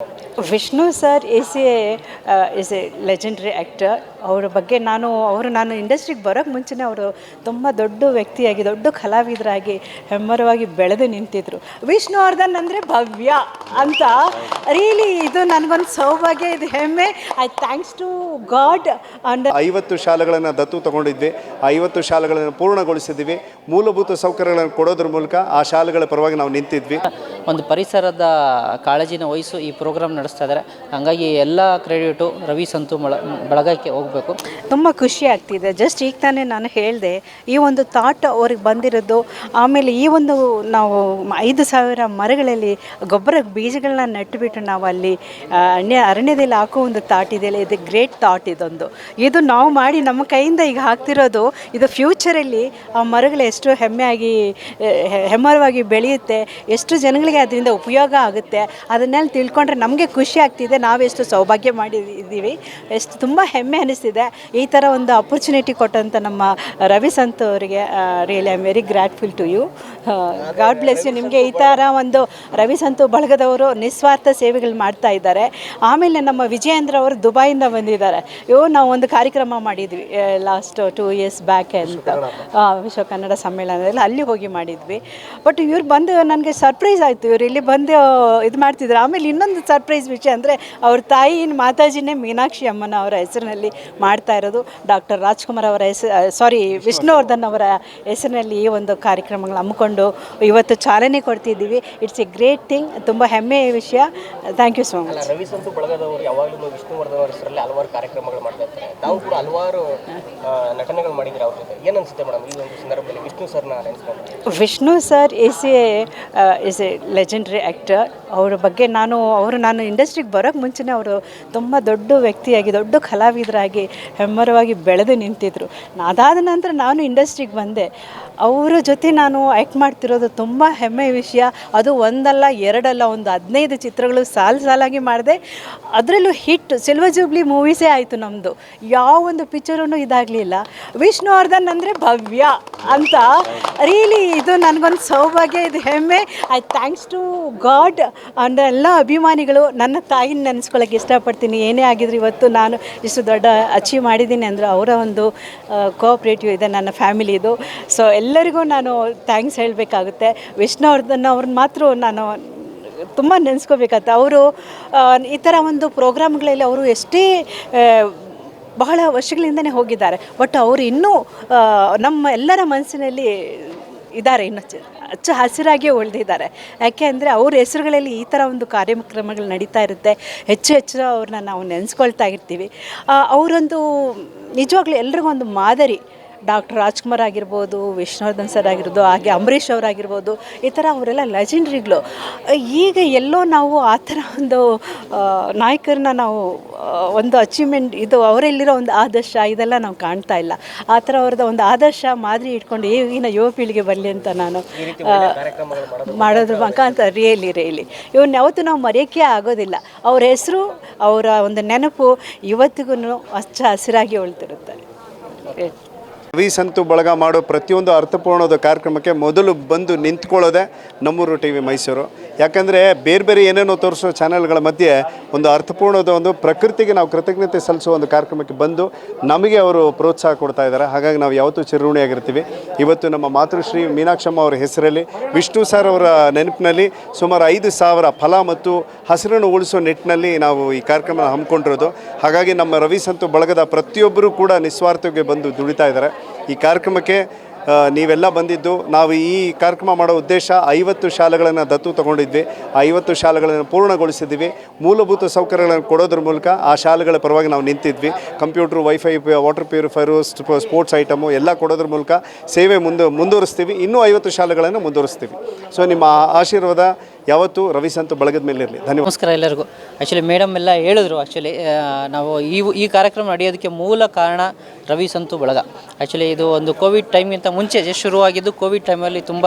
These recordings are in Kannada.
Thank you. Vishnu sir is a is a legendary actor ಅವರ ಬಗ್ಗೆ ನಾನು ಅವರು ನಾನು ಇಂಡಸ್ಟ್ರಿಗೆ ಬರೋಕ್ಕೆ ಮುಂಚೆನೇ ಅವರು ತುಂಬ ದೊಡ್ಡ ವ್ಯಕ್ತಿಯಾಗಿ ದೊಡ್ಡ ಕಲಾವಿದರಾಗಿ ಹೆಮ್ಮರವಾಗಿ ಬೆಳೆದು ನಿಂತಿದ್ರು. ವಿಷ್ಣುವರ್ಧನ್ ಅಂದರೆ ಭವ್ಯ ಅಂತ. ರಿಯಲಿ ಇದು ನನಗೊಂದು ಸೌಭಾಗ್ಯ ಇದು ಹೆಮ್ಮೆ. I thanks to God and ಐವತ್ತು ಶಾಲೆಗಳನ್ನು ದತ್ತು ತಗೊಂಡಿದ್ವಿ. ಆ ಐವತ್ತು ಶಾಲೆಗಳನ್ನು ಪೂರ್ಣಗೊಳಿಸಿದ್ವಿ. ಮೂಲಭೂತ ಸೌಕರ್ಯಗಳನ್ನು ಕೊಡೋದ್ರ ಮೂಲಕ ಆ ಶಾಲೆಗಳ ಪರವಾಗಿ ನಾವು ನಿಂತಿದ್ವಿ. ಒಂದು ಪರಿಸರದ ಕಾಳಜಿನ ವಹಿಸು ಈ ಪ್ರೋಗ್ರಾಮ್ ನಡೆಸ್ತಾ ಇದ್ದಾರೆ. ಹಾಗಾಗಿ ಎಲ್ಲ ಕ್ರೆಡಿಟು ರವಿ ಸಂತು ಮಳ ಬಳಗಕ್ಕೆ ಹೋಗಬೇಕು. ತುಂಬ ಖುಷಿ ಆಗ್ತಿದೆ. ಜಸ್ಟ್ ಈಗ ತಾನೇ ನಾನು ಹೇಳಿದೆ ಈ ಒಂದು ಥಾಟ್ ಅವ್ರಿಗೆ ಬಂದಿರೋದು ಆಮೇಲೆ ಈ ಒಂದು ನಾವು ಐದು ಸಾವಿರ ಮರಗಳಲ್ಲಿ ಗೊಬ್ಬರ ಬೀಜಗಳನ್ನ ನೆಟ್ಟುಬಿಟ್ಟು ನಾವು ಅಲ್ಲಿ ಆ, ಅರಣ್ಯ ಅರಣ್ಯದಲ್ಲಿ ಹಾಕೋ ಒಂದು ಥಾಟ್ ಇದೆಯಲ್ಲ ಇದು ಗ್ರೇಟ್ ಥಾಟ್ ಇದೊಂದು. ಇದು ನಾವು ಮಾಡಿ ನಮ್ಮ ಕೈಯಿಂದ ಈಗ ಹಾಕ್ತಿರೋದು ಇದು ಫ್ಯೂಚರಲ್ಲಿ ಆ ಮರಗಳು ಎಷ್ಟು ಹೆಮ್ಮೆಯಾಗಿ ಹೆಮ್ಮರವಾಗಿ ಬೆಳೆಯುತ್ತೆ ಎಷ್ಟು ಜನಗಳಿಗೆ ಅದರಿಂದ ಉಪಯೋಗ ಆಗುತ್ತೆ ಅದನ್ನೆಲ್ಲ ತಿಳ್ಕೊಂಡ್ರೆ ನಮಗೆ ಖುಷಿ ಆಗ್ತಿದೆ. ನಾವೆಷ್ಟು ಸೌಭಾಗ್ಯ ಮಾಡಿದ್ದೀವಿ. ಎಷ್ಟು ತುಂಬ ಹೆಮ್ಮೆ ಅನಿಸ್ತಿದೆ. ಈ ಥರ ಒಂದು ಅಪರ್ಚುನಿಟಿ ಕೊಟ್ಟಂಥ ನಮ್ಮ ರವಿ ಸಂತ್ ಅವರಿಗೆ really I am very grateful to you God bless you ನಿಮಗೆ ಈ ಥರ ಒಂದು ರವಿ ಸಂತು ಬಳಗದವರು ನಿಸ್ವಾರ್ಥ ಸೇವೆಗಳು ಮಾಡ್ತಾ ಇದ್ದಾರೆ. ಆಮೇಲೆ ನಮ್ಮ ವಿಜಯೇಂದ್ರ ಅವರು ದುಬೈಯಿಂದ ಬಂದಿದ್ದಾರೆ. ಇವು ನಾವು ಒಂದು ಕಾರ್ಯಕ್ರಮ ಮಾಡಿದ್ವಿ. ಲಾಸ್ಟ್ ಟೂ ಇಯರ್ಸ್ ಬ್ಯಾಕ್ ಅಂತ. ವಿಶ್ವ ಕನ್ನಡ ಸಮ್ಮೇಳನದಲ್ಲಿ ಅಲ್ಲಿ ಹೋಗಿ ಮಾಡಿದ್ವಿ. ಬಟ್ ಇವ್ರು ಬಂದು ನನಗೆ ಸರ್ಪ್ರೈಸ್ ಆಯಿತು. ಇವ್ರು ಇಲ್ಲಿ ಬಂದು ಇದು ಮಾಡ್ತಿದ್ರು. ಆಮೇಲೆ ಇನ್ನೊಂದು ಸರ್ಪ್ರೈಸ್ ವಿಷಯ ಅಂದರೆ ಅವ್ರ ತಾಯಿನ ಮಾತಾಜಿನೇ ಮೀನಾಕ್ಷಿ ಅಮ್ಮನ ಅವರ ಹೆಸರಿನಲ್ಲಿ ಮಾಡ್ತಾ ಇರೋದು. ಡಾಕ್ಟರ್ ರಾಜ್ಕುಮಾರ್ ಅವರ ಹೆಸರು ಸಾರಿ ವಿಷ್ಣುವರ್ಧನ್ ಅವರ ಹೆಸರಿನಲ್ಲಿ ಈ ಒಂದು ಕಾರ್ಯಕ್ರಮಗಳು ಹಮ್ಮಿಕೊಂಡು ಇವತ್ತು ಚಾಲನೆ ಕೊಡ್ತಿದ್ದೀವಿ. ಇಟ್ಸ್ ಎ ಗ್ರೇಟ್ ಥಿಂಗ್ ತುಂಬ ಹೆಮ್ಮೆಯ ವಿಷಯ. Thank you so much Ravi Santhu ಬಳಗದವರು ಯಾವಾಗಲೂ ವಿಷ್ಣುವರ್ಧನ್ ಅವರ ಹೆಸರಲ್ಲಿ ಹಲವಾರು ಕಾರ್ಯಕ್ರಮಗಳು ಮಾಡ್ತಾ ಇರ್ತಾರೆ. ತಾವು ಕೂಡ ಹಲವಾರು ನಟನೆಗಳು ಮಾಡಿದ್ರೆ ಅವ್ರ ಜೊತೆ? ಏನು ಅನಿಸುತ್ತೆ ಮೇಡಮ್ ಈ ಒಂದು ಸಂದರ್ಭದಲ್ಲಿ ವಿಷ್ಣು ಸರ್ನ Vishnu sir is a is a legendary actor ಅವರ ಬಗ್ಗೆ ನಾನು ಅವರು ನಾನು ಇಂಡಸ್ಟ್ರಿಗೆ ಬರೋಕ್ಕೆ ಮುಂಚೆನೇ ಅವರು ತುಂಬ ದೊಡ್ಡ ವ್ಯಕ್ತಿಯಾಗಿ, ದೊಡ್ಡ ಕಲಾವಿದರಾಗಿ ಹೆಮ್ಮರವಾಗಿ ಬೆಳೆದು ನಿಂತಿದ್ರು. ಅದಾದ ನಂತರ ನಾನು ಇಂಡಸ್ಟ್ರಿಗೆ ಬಂದೆ. ಅವರ ಜೊತೆ ನಾನು ಆ್ಯಕ್ಟ್ ಮಾಡ್ತಿರೋದು ತುಂಬ ಹೆಮ್ಮೆಯ ವಿಷಯ. ಅದು ಒಂದಲ್ಲ, ಎರಡಲ್ಲ, ಒಂದು ಹದಿನೈದು ಚಿತ್ರಗಳು ಸಾಲು ಸಾಲಾಗಿ ಮಾಡಿದೆ. ಅದರಲ್ಲೂ ಹಿಟ್ ಸಿಲ್ವರ್ ಜೂಬ್ಲಿ ಮೂವೀಸೇ ಆಯಿತು ನಮ್ಮದು ಯಾವ ಒಂದು ಪಿಕ್ಚರೂ ಇದಾಗಲಿಲ್ಲ. ವಿಷ್ಣುವರ್ಧನ್ ಅಂದರೆ ಭವ್ಯ ಅಂತ. ರೀಲಿ ಇದು ನನಗೊಂದು ಸೌಭಾಗ್ಯ, ಇದು ಹೆಮ್ಮೆ. ಐ ಥ್ಯಾಂಕ್ಸ್ ಟು ಗಾಡ್ ಅಂದ್ರೆ ಎಲ್ಲ ಅಭಿಮಾನಿಗಳು ನನ್ನ ತಾಯಿನ ನೆನೆಸ್ಕೊಳ್ಳೋಕೆ ಇಷ್ಟಪಡ್ತೀನಿ. ಏನೇ ಆಗಿದ್ರು ಇವತ್ತು ನಾನು ಇಷ್ಟು ದೊಡ್ಡ ಅಚೀವ್ ಮಾಡಿದ್ದೀನಿ ಅಂದರೆ ಅವರ ಒಂದು ಕೋಆಪ್ರೇಟಿವ್ ಇದೆ ನನ್ನ ಫ್ಯಾಮಿಲಿದು ಸೊ ಎಲ್ಲರಿಗೂ ನಾನು ಥ್ಯಾಂಕ್ಸ್ ಹೇಳಬೇಕಾಗುತ್ತೆ. ವಿಷ್ಣುವರ್ಧನ್ ಅವ್ರನ್ನ ಮಾತ್ರ ನಾನು ತುಂಬ ನೆನೆಸ್ಕೋಬೇಕಾಗುತ್ತೆ. ಅವರು ಈ ಥರ ಒಂದು ಪ್ರೋಗ್ರಾಮ್ಗಳಲ್ಲಿ ಅವರು ಎಷ್ಟೇ ಬಹಳ ವರ್ಷಗಳಿಂದನೇ ಹೋಗಿದ್ದಾರೆ. ಬಟ್ ಅವರು ಇನ್ನೂ ನಮ್ಮ ಎಲ್ಲರ ಮನಸ್ಸಿನಲ್ಲಿ ಇದ್ದಾರೆ, ಇನ್ನು ಹಚ್ಚ ಹಸಿರಾಗಿಯೇ ಉಳಿದಿದ್ದಾರೆ. ಯಾಕೆ ಅಂದರೆ ಅವ್ರ ಹೆಸರುಗಳಲ್ಲಿ ಈ ಥರ ಒಂದು ಕಾರ್ಯಕ್ರಮಗಳು ನಡೀತಾ ಇರುತ್ತೆ. ಹೆಚ್ಚು ಹೆಚ್ಚು ಅವ್ರನ್ನ ನಾವು ನೆನೆಸ್ಕೊಳ್ತಾ ಇರ್ತೀವಿ. ಅವರೊಂದು, ನಿಜವಾಗ್ಲೂ ಎಲ್ರಿಗೂ ಒಂದು ಮಾದರಿ. ಡಾಕ್ಟರ್ ರಾಜ್ಕುಮಾರ್ ಆಗಿರ್ಬೋದು ವಿಷ್ಣುವರ್ಧನ್ ಸರ್ ಆಗಿರ್ಬೋದು ಹಾಗೆ ಅಂಬರೀಷ್ ಅವರಾಗಿರ್ಬೋದು ಈ ಥರ ಅವರೆಲ್ಲ ಲೆಜೆಂಡ್ರಿಗಳು ಈಗ ಎಲ್ಲೋ ನಾವು ಆ ಥರ ಒಂದು ನಾಯಕರನ್ನ ನಾವು ಒಂದು ಅಚೀವ್ಮೆಂಟ್ ಇದು ಅವರಲ್ಲಿರೋ ಒಂದು ಆದರ್ಶ ಇದೆಲ್ಲ ನಾವು ಕಾಣ್ತಾ ಇಲ್ಲ. ಆ ಥರ ಅವ್ರದ್ದು ಒಂದು ಆದರ್ಶ ಮಾದರಿ ಇಟ್ಕೊಂಡು ಈಗಿನ ಯುವ ಪೀಳಿಗೆ ಬರಲಿ ಅಂತ ನಾನು ಮಾಡೋದ್ರ ಮಾಡೋದ್ರ ಮುಖಾಂತರ ರಿಯಲಿ ರಿಯಲಿ ಇವನ್ನ ಯಾವತ್ತೂ ನಾವು ಮರೆಯೋಕ್ಕೆ ಆಗೋದಿಲ್ಲ. ಅವ್ರ ಹೆಸರು ಅವರ ಒಂದು ನೆನಪು ಇವತ್ತಿಗೂ ಹಚ್ಚ ಹಸಿರಾಗಿ ಉಳಿತಿರುತ್ತೆ ರವಿ ಸಂತು ಬಳಗ ಮಾಡೋ ಪ್ರತಿಯೊಂದು ಅರ್ಥಪೂರ್ಣದ ಕಾರ್ಯಕ್ರಮಕ್ಕೆ ಮೊದಲು ಬಂದು ನಿಂತ್ಕೊಳ್ಳೋದೆ ನಮ್ಮೂರು ಟಿ ವಿ ಮೈಸೂರು. ಯಾಕಂದರೆ ಬೇರೆ ಬೇರೆ ಏನೇನೋ ತೋರಿಸೋ ಚಾನೆಲ್ಗಳ ಮಧ್ಯೆ ಒಂದು ಅರ್ಥಪೂರ್ಣದ ಒಂದು ಪ್ರಕೃತಿಗೆ ನಾವು ಕೃತಜ್ಞತೆ ಸಲ್ಲಿಸೋ ಒಂದು ಕಾರ್ಯಕ್ರಮಕ್ಕೆ ಬಂದು ನಮಗೆ ಅವರು ಪ್ರೋತ್ಸಾಹ ಕೊಡ್ತಾ ಇದ್ದಾರೆ. ಹಾಗಾಗಿ ನಾವು ಯಾವತ್ತೂ ಚಿರಋಣಿಯಾಗಿರ್ತೀವಿ. ಇವತ್ತು ನಮ್ಮ ಮಾತೃಶ್ರೀ ಮೀನಾಕ್ಷಮ್ಮ ಅವರ ಹೆಸರಲ್ಲಿ, ವಿಷ್ಣು ಸರ್ ಅವರ ನೆನಪಿನಲ್ಲಿ ಸುಮಾರು ಐದು ಸಾವಿರ ಫಲ ಮತ್ತು ಹಸಿರನ್ನು ಉಳಿಸೋ ನಿಟ್ಟಿನಲ್ಲಿ ನಾವು ಈ ಕಾರ್ಯಕ್ರಮ ಹಮ್ಮಿಕೊಂಡಿರೋದು. ಹಾಗಾಗಿ ನಮ್ಮ ರವಿ ಸಂತು ಬಳಗದ ಪ್ರತಿಯೊಬ್ಬರೂ ಕೂಡ ನಿಸ್ವಾರ್ಥಕ್ಕೆ ಬಂದು ದುಡಿತಾ ಇದ್ದಾರೆ. ಈ ಕಾರ್ಯಕ್ರಮಕ್ಕೆ ನೀವೆಲ್ಲ ಬಂದಿದ್ದು, ನಾವು ಈ ಕಾರ್ಯಕ್ರಮ ಮಾಡೋ ಉದ್ದೇಶ ಐವತ್ತು ಶಾಲೆಗಳನ್ನು ದತ್ತು ತಗೊಂಡಿದ್ವಿ. ಐವತ್ತು ಶಾಲೆಗಳನ್ನು ಪೂರ್ಣಗೊಳಿಸಿದ್ವಿ. ಮೂಲಭೂತ ಸೌಕರ್ಯಗಳನ್ನು ಕೊಡೋದ್ರ ಮೂಲಕ ಆ ಶಾಲೆಗಳ ಪರವಾಗಿ ನಾವು ನಿಂತಿದ್ವಿ. Computer, wifi water purifier sports item ಎಲ್ಲ ಕೊಡೋದ್ರ ಮೂಲಕ ಸೇವೆ ಮುಂದೆ, ಮುಂದುವರಿಸ್ತೀವಿ. ಇನ್ನೂ ಐವತ್ತು ಶಾಲೆಗಳನ್ನು ಮುಂದುವರಿಸ್ತೀವಿ. ಸೊ, ನಿಮ್ಮ ಆಶೀರ್ವಾದ ಯಾವತ್ತೂ ರವಿ ಸಂತು ಬಳಗದ ಮೇಲೆ ಇರಲಿ. ಧನ್ಯವಾದ. ನಮಸ್ಕಾರ ಎಲ್ಲರಿಗೂ. ಆ್ಯಕ್ಚುಲಿ ಮೇಡಮ್ ಎಲ್ಲ ಹೇಳಿದ್ರು ಆ್ಯಕ್ಚುಲಿ ನಾವು ಈ ಈ ಕಾರ್ಯಕ್ರಮ ನಡೆಯೋದಕ್ಕೆ ಮೂಲ ಕಾರಣ ರವಿ ಸಂತು ಬಳಗ. ಆ್ಯಕ್ಚುಲಿ ಇದು ಒಂದು ಕೋವಿಡ್ ಟೈಮ್ಗಿಂತ ಮುಂಚೆ ಶುರುವಾಗಿದ್ದು ಕೋವಿಡ್ ಟೈಮಲ್ಲಿ ತುಂಬ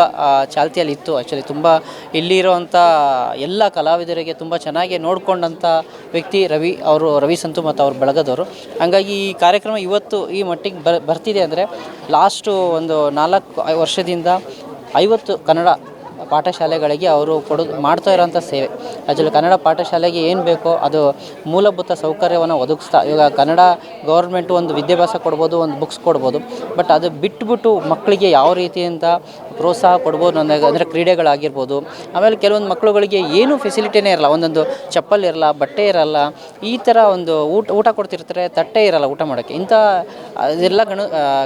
ಚಾಲ್ತಿಯಲ್ಲಿ ಇತ್ತು. ಆ್ಯಕ್ಚುಲಿ ತುಂಬ ಇಲ್ಲಿರುವಂಥ ಎಲ್ಲ ಕಲಾವಿದರಿಗೆ ತುಂಬ ಚೆನ್ನಾಗಿ ನೋಡಿಕೊಂಡಂಥ ವ್ಯಕ್ತಿ ರವಿ, ಅವರು ರವಿ ಸಂತು ಮತ್ತು ಅವ್ರ ಬಳಗದವರು. ಹಾಗಾಗಿ ಈ ಕಾರ್ಯಕ್ರಮ ಇವತ್ತು ಈ ಮಟ್ಟಿಗೆ ಬರ್, ಬರ್ತಿದೆ ಅಂದರೆ ಲಾಸ್ಟು ಒಂದು ನಾಲ್ಕು ವರ್ಷದಿಂದ ಐವತ್ತು ಕನ್ನಡ ಪಾಠಶಾಲೆಗಳಿಗೆ ಅವರು ಕೊಡು ಮಾಡ್ತಾ ಇರೋಂಥ ಸೇವೆ. ಆ್ಯಕ್ಚುಲಿ ಕನ್ನಡ ಪಾಠಶಾಲೆಗೆ ಏನು ಬೇಕೋ ಅದು ಮೂಲಭೂತ ಸೌಕರ್ಯವನ್ನು ಒದಗಿಸ್ತಾ ಇವಾಗ ಕನ್ನಡ ಗೌರ್ಮೆಂಟು ಒಂದು ವಿದ್ಯಾಭ್ಯಾಸ ಕೊಡ್ಬೋದು, ಒಂದು ಬುಕ್ಸ್ ಕೊಡ್ಬೋದು. ಬಟ್ ಅದು ಬಿಟ್ಬಿಟ್ಟು ಮಕ್ಕಳಿಗೆ ಯಾವ ರೀತಿಯಿಂದ ಪ್ರೋತ್ಸಾಹ ಕೊಡ್ಬೋದು ಅಂದಾಗ ಅಂದರೆ ಕ್ರೀಡೆಗಳಾಗಿರ್ಬೋದು. ಆಮೇಲೆ ಕೆಲವೊಂದು ಮಕ್ಕಳುಗಳಿಗೆ ಏನೂ ಫೆಸಿಲಿಟಿನೇ ಇರಲ್ಲ. ಒಂದೊಂದು ಚಪ್ಪಲ್ ಇರಲ್ಲ, ಬಟ್ಟೆ ಇರಲ್ಲ, ಈ ಥರ ಒಂದು ಊಟ ಊಟ ಕೊಡ್ತಿರ್ತಾರೆ, ತಟ್ಟೆ ಇರಲ್ಲ ಊಟ ಮಾಡೋಕ್ಕೆ. ಇಂಥ ಅದೆಲ್ಲ ಗಣ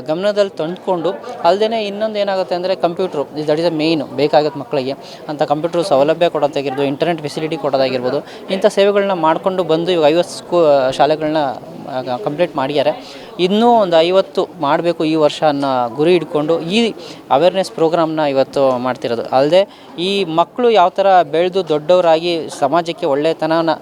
ಗಮನದಲ್ಲಿ ತಂದುಕೊಂಡು ಅಲ್ಲದೇ ಇನ್ನೊಂದು ಏನಾಗುತ್ತೆ ಅಂದರೆ computer. That is a main ಬೇಕಾಗುತ್ತೆ ಮಕ್ಕಳಿಗೆ. ಅಂತ ಕಂಪ್ಯೂಟ್ರ್ ಸೌಲಭ್ಯ ಕೊಡೋದಾಗಿರ್ಬೋದು, ಇಂಟರ್ನೆಟ್ ಫೆಸಿಲಿಟಿ ಕೊಡೋದಾಗಿರ್ಬೋದು, ಇಂಥ ಸೇವೆಗಳನ್ನ ಮಾಡಿಕೊಂಡು ಬಂದು ಇವಾಗ ಐವತ್ತು ಸ್ಕೂ ಶಾಲೆಗಳನ್ನ ಕಂಪ್ಲೀಟ್ ಮಾಡಿದ್ದಾರೆ. ಇನ್ನೂ ಒಂದು ಐವತ್ತು ಮಾಡಬೇಕು ಈ ವರ್ಷ ಅನ್ನೋ ಗುರಿ ಇಟ್ಕೊಂಡು ಈ ಅವೇರ್ನೆಸ್ ಪ್ರೋಗ್ರಾಮ್ನ ಇವತ್ತು ಮಾಡ್ತಿರೋದು. ಅಲ್ಲದೆ ಈ ಮಕ್ಕಳು ಯಾವ ಥರ ಬೆಳೆದು ದೊಡ್ಡವರಾಗಿ ಸಮಾಜಕ್ಕೆ ಒಳ್ಳೆತನನ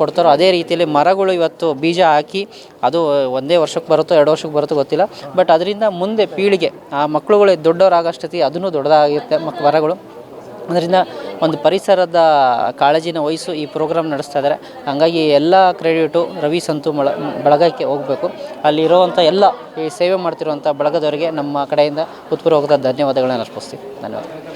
ಕೊಡ್ತಾರೋ ಅದೇ ರೀತಿಯಲ್ಲಿ ಮರಗಳು ಇವತ್ತು ಬೀಜ ಹಾಕಿ ಅದು ಒಂದೇ ವರ್ಷಕ್ಕೆ ಬರುತ್ತೋ ಎರಡು ವರ್ಷಕ್ಕೆ ಬರುತ್ತೋ ಗೊತ್ತಿಲ್ಲ. ಬಟ್ ಅದರಿಂದ ಮುಂದೆ ಪೀಳಿಗೆ ಆ ಮಕ್ಕಳುಗಳು ದೊಡ್ಡವರಾಗೋಷ್ಟೊತ್ತಿಗೆ ಅದನ್ನು ದೊಡ್ಡದಾಗಿರುತ್ತೆ ಮಕ್ ಮರಗಳು. ಅದರಿಂದ ಒಂದು ಪರಿಸರದ ಕಾಳಜಿನ ವಹಿಸು ಈ ಪ್ರೋಗ್ರಾಮ್ ನಡೆಸ್ತಾ ಇದ್ದಾರೆ. ಹಾಗಾಗಿ ಎಲ್ಲ ಕ್ರೆಡಿಟು ರವಿ ಸಂತು ಮಳ, ಬಳಗಕ್ಕೆ ಹೋಗಬೇಕು. ಅಲ್ಲಿರುವಂಥ ಎಲ್ಲ ಈ ಸೇವೆ ಮಾಡ್ತಿರುವಂಥ ಬಳಗದವರಿಗೆ ನಮ್ಮ ಕಡೆಯಿಂದ ಹೃತ್ಪೂರ್ವಕದ ಧನ್ಯವಾದಗಳನ್ನು ಅರ್ಪಿಸ್ತೀವಿ. ಧನ್ಯವಾದ.